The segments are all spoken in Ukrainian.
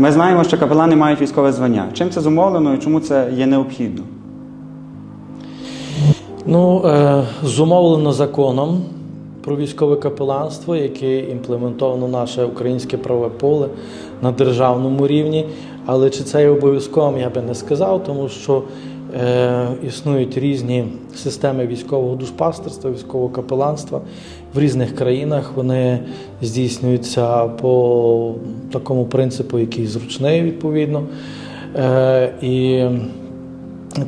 Ми знаємо, що капелани мають військове звання. Чим це зумовлено і чому це є необхідно? Ну, е, зумовлено законом про військове капеланство, яке імплементовано наше українське правове поле на державному рівні. Але чи це є обов'язковим, я би не сказав, тому що існують різні системи військового душпастерства, військового капеланства в різних країнах. Вони здійснюються по такому принципу, який зручний відповідно. Е, і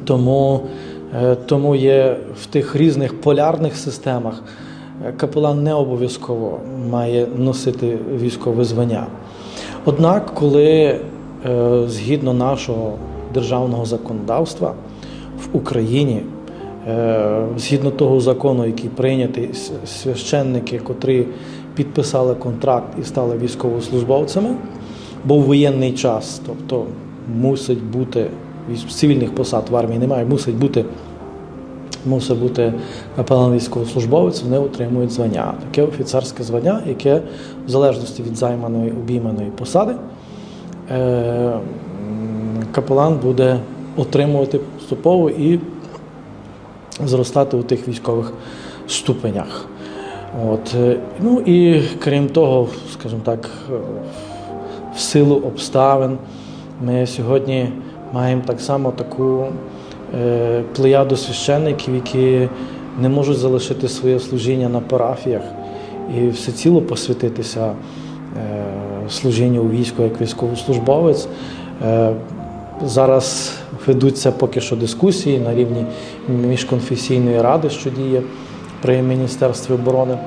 тому, е, тому є в тих різних полярних системах е, капелан не обов'язково має носити військове звання. Однак, коли е, згідно нашого державного законодавства в Україні, е, згідно того закону, який прийнятий, священники, котрі підписали контракт і стали військовослужбовцями, був воєнний час, тобто мусить бути цивільних посад в армії немає, мусить бути. Мусить бути капелан військовослужбовець, вони отримують звання. Таке офіцерське звання, яке в залежності від займаної обійманої посади е, капелан буде отримувати поступово і зростати у тих військових ступенях. От. е, Ну і крім того, скажімо так, е, в силу обставин ми сьогодні маємо так само таку е, плеяду священників, які не можуть залишити своє служіння на парафіях і всеціло посвятитися служінню у війську як військовослужбовець. Зараз ведуться поки що дискусії на рівні міжконфесійної ради, що діє при Міністерстві оборони.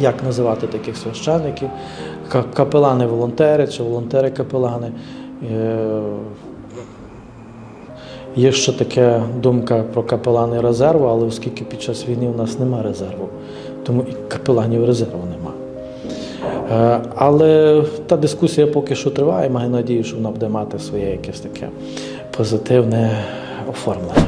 Як називати таких священників? Капелани-волонтери чи волонтери-капелани. Е, Є ще така думка про капелани резерву, але оскільки під час війни у нас немає резерву, тому і капеланів резерву нема. Е, Але та дискусія поки що триває, маю надію, що вона буде мати своє якесь таке позитивне оформлення.